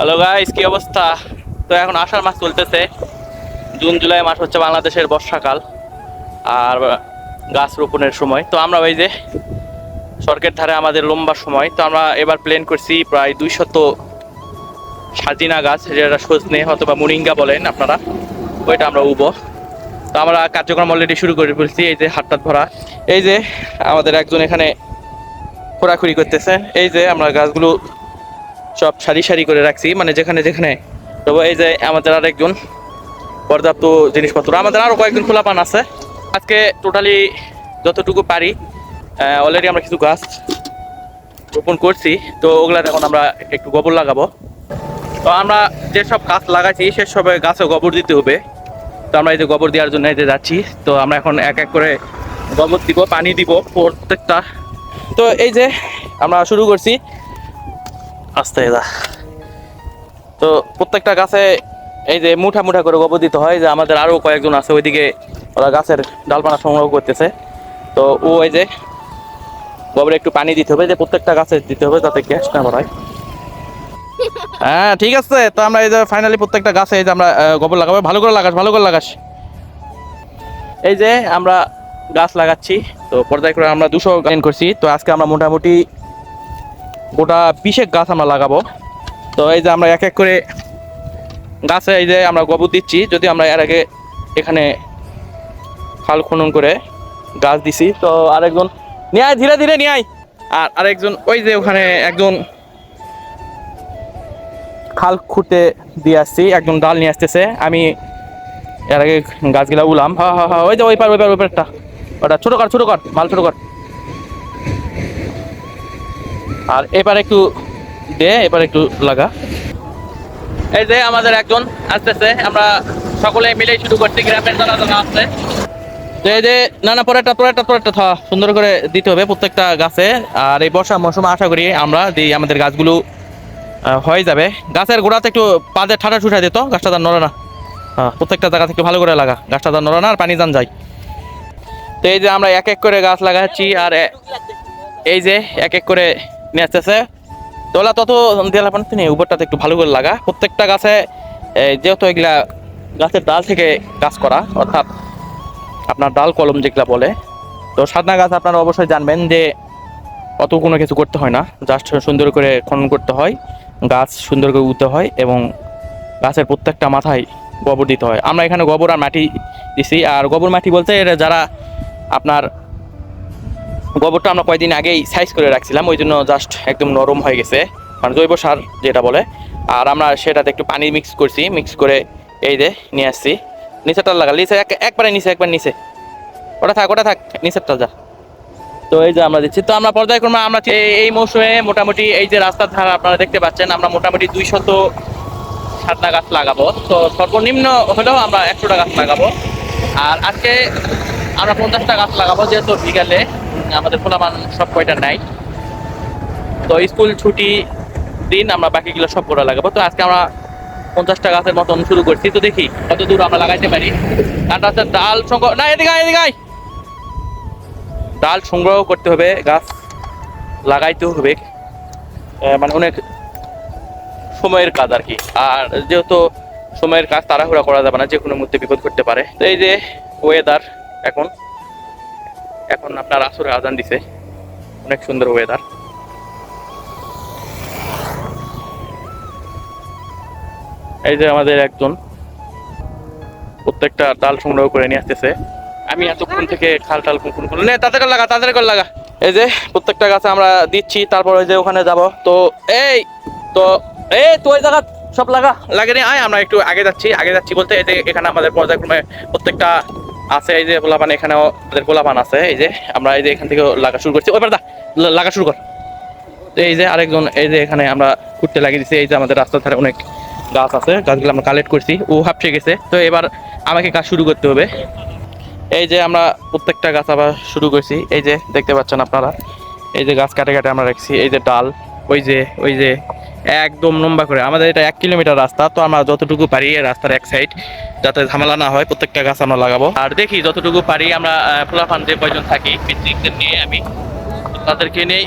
Hello guys কি অবস্থা? তো এখন আষাঢ় মাস চলতেছে। জুন জুলাই মাস হচ্ছে বাংলাদেশের বর্ষাকাল আর গাছ রোপণের সময়। তো আমরা ওই যে সড়কের ধারে আমাদের লম্বা সময়। তো আমরা এবার প্ল্যান করছি প্রায় দুইশত সাজিনা গাছ, যেটা সজনে অথবা মুরিঙ্গা বলেন আপনারা, ওইটা আমরা উবো। তো আমরা কার্যক্রম অলরেডি শুরু করে ফেলছি, এই যে হাটটাত ভরা এই যে আমাদের একজন এখানে খোরাখুরি করতেছে। এই যে আমরা গাছগুলো সব সারি সারি করে রাখছি। মানে যেখানে যেখানে তবে এই যে আমাদের আরেকজন পর্যাপ্ত জিনিসপত্র। আমাদের আরও কয়েকজন খোলা পান আছে। আজকে টোটালি যতটুকু পারি অলরেডি আমরা কিছু গাছ রোপণ করছি। তো ওগুলা এখন আমরা একটু গোবর লাগাবো। তো আমরা যেসব গাছ লাগাইছি, সেসব গাছে গোবর দিতে হবে। তো আমরা এই যে গোবর দেওয়ার জন্য এই যে যাচ্ছি। তো আমরা এখন এক এক করে গোবর দিব, পানি দিব প্রত্যেকটা। তো এই যে আমরা শুরু করছি। আস্তে যা। তো প্রত্যেকটা গাছে এই যে মুঠা মুঠা করে গোবর দিতে হয় যে আমাদের আরও কয়েকজন আছে ওইদিকে ওরা গাছের ডালপালা সংগ্রহ করতেছে। তো ও এই যে গোবরে একটু পানি দিতে হবে যে প্রত্যেকটা গাছে দিতে হবে যাতে গ্যাস না বাড়ায়। হ্যাঁ ঠিক আছে। তো আমরা এই যে ফাইনালি প্রত্যেকটা গাছে এই যে আমরা গোবর লাগাবো। ভালো করে লাগাস ভালো করে লাগাস। এই যে আমরা গাছ লাগাচ্ছি তো পর্যায় করে আমরা দুশো গান করছি। তো আজকে আমরা মোটামুটি গোটা বিশেক গাছ আমরা লাগাবো। তো এই যে আমরা এক এক করে গাছে এই যে আমরা গোবর দিচ্ছি, যদি আমরা এর আগে এখানে খাল খনন করে গাছ দিছি, তো আরেকজন নিয়ে ধীরে ধীরে নিয়ে আর আরেকজন ওই যে ওখানে একজন খাল খুঁটে দিয়ে আসছি, একজন ডাল নিয়ে আসতেছে। আমি এর আগে গাছগুলা উলাম। হ্যাঁ হ্যাঁ হ্যাঁ ওই যে ওই পার ওই পার, ওই পারটা। ওটা ছোটো কর ছোটো কর, মাল ছোটো কর। আর এবার একটু দে, এবার একটু লাগা। এই যে আমাদের একজন আসতেছে, আমরা সকলে মিলে শুরু করছি, গ্রামের যারা যারা এই যে না থা, সুন্দর করে দিতে হবে প্রত্যেকটা গাছে। আর এই আশা করি আমরা আমাদের গাছগুলো হয়ে যাবে। গাছের গোড়াতে একটু ঠাটা দিত গাছটা না। হ্যাঁ প্রত্যেকটা জায়গা থেকে ভালো করে লাগা, গাছটা না আর পানি যান যায়। তো এই যে আমরা এক এক করে গাছ লাগাচ্ছি, আর এই যে এক এক করে নিয়ে আসতেছে তোলা তত দেলা পানি নেই, উপরটাতে একটু ভালো করে লাগা। প্রত্যেকটা গাছে যেহেতু এগুলা গাছের ডাল থেকে গাছ করা, অর্থাৎ আপনার ডাল কলম যেগুলা বলে, তো সাদনা গাছ আপনারা অবশ্যই জানবেন যে অত কোনো কিছু করতে হয় না। জাস্ট সুন্দর করে খনন করতে হয়, গাছ সুন্দর করে উঠতে হয় এবং গাছের প্রত্যেকটা মাথায় গোবর দিতে হয়। আমরা এখানে গোবর আর মাটি দিছি, আর গোবর মাটি বলতে যারা আপনার গোবরটা আমরা কয়েকদিন আগেই সাইজ করে রাখছিলাম, ওই জন্য জাস্ট একদম নরম হয়ে গেছে মানে জৈব সার যেটা বলে। আর আমরা সেটাতে একটু পানি মিক্স করছি মিক্স করে এই যে নিয়ে আসছি। নিচেরটা লাগা নিচে এক- একবারে নিচে, একবার নিচে। ওটা থাক ওটা থাক নিচেরটা যা। তো এই যে আমরা দিচ্ছি, তো আমরা পর্যায়ক্রমে আমরা এই- মৌসুমে মোটামুটি এই যে রাস্তার ধারা আপনারা দেখতে পাচ্ছেন, আমরা মোটামুটি দুইশত সাতটা গাছ লাগাবো। তো সর্বনিম্ন হলেও আমরা একশোটা গাছ লাগাবো। আর আজকে আমরা পঞ্চাশটা গাছ লাগাবো, যেহেতু বিকালে। আমাদের ফোলামান সব কয়টা নাই। তো স্কুল ছুটি দিন আমরা বাকিগুলো সব করা লাগাবো। তো আজকে আমরা পঞ্চাশটা গাছের মতন শুরু করছি। তো দেখি কত দূর আমরা লাগাইতে পারি। আর হচ্ছে ডাল সংগ্রহ না, এদিকে এদিকে ডাল সংগ্রহ করতে হবে, গাছ লাগাইতে হবে। মানে অনেক সময়ের কাজ আর কি। আর যেহেতু সময়ের কাজ তাড়াহুড়া করা যাবে না যে কোনো মুহূর্তে বিপদ করতে পারে। তো এই যে ওয়েদার এখন। এখন আপনার আসরে আজান দিছে। অনেক সুন্দর ওয়েদার এই যে আমাদের একজন প্রত্যেকটা ডাল সংগ্রহ করে নিয়ে আসতেছে। আমি এতক্ষণ থেকে খাল টাল কুকুর করল নে তাদের লাগা তাদের করে লাগা। এই যে প্রত্যেকটা গাছে আমরা দিচ্ছি, তারপর ওই যে ওখানে যাব। তো, এই তো এই তো ওই জায়গা সব লাগা। লাগে আয়, আমরা একটু আগে যাচ্ছি আগে যাচ্ছি বলতে, এই যে এখানে আমাদের পর্যায়ক্রমে প্রত্যেকটা আছে এই যে গোলাপান এখানেও আমাদের গোলাপান আছে এই যে আমরা এই যে এখান থেকে লাগা শুরু করছি ওইবার দা লাগা শুরু কর এই যে আরেকজন এই যে এখানে আমরা ঘুরতে লাগিয়ে দিচ্ছি এই যে আমাদের রাস্তার ধারে অনেক গাছ আছে গাছগুলো আমরা কালেক্ট করছি ও হাঁপসে গেছে তো এবার আমাকে কাজ শুরু করতে হবে এই যে আমরা প্রত্যেকটা গাছ আবার শুরু করছি এই যে দেখতে পাচ্ছেন আপনারা এই যে গাছ কাটে কাটে আমরা রাখছি এই যে ডাল ওই যে ওই যে একদম লম্বা করে। আমাদের এটা এক কিলোমিটার রাস্তা, তো আমরা যতটুকু পারি রাস্তার এক সাইড যাতে ঝামেলা না হয়, প্রত্যেকটা গাছ আমরা লাগাবো। আর দেখি, যতটুকু পারি আমরা ফুলাফান যে কয়জন থাকি পিকনিকদের নিয়ে আমি তাদেরকে নিয়ে।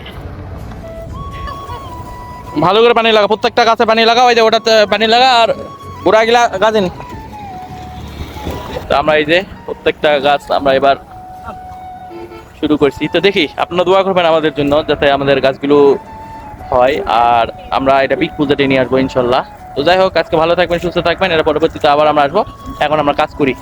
ভালো করে পানি লাগা প্রত্যেকটা গাছে পানি লাগা ওই যে ওটাতে পানি লাগা আর গোড়া গিলা গাছে নি। তো আমরা এই যে প্রত্যেকটা গাছ আমরা এবার শুরু করছি। তো দেখি, আপনারা দোয়া করবেন আমাদের জন্য, যাতে আমাদের গাছগুলো হয়, আর আমরা এটা বিগ পুজোতে নিয়ে আসব ইনশাল্লাহ। তো যাই হোক, আজকে ভালো থাকবেন, সুস্থ থাকবেন এটা পরবর্তীতে আবার আমরা আসব। এখন আমরা কাজ করি।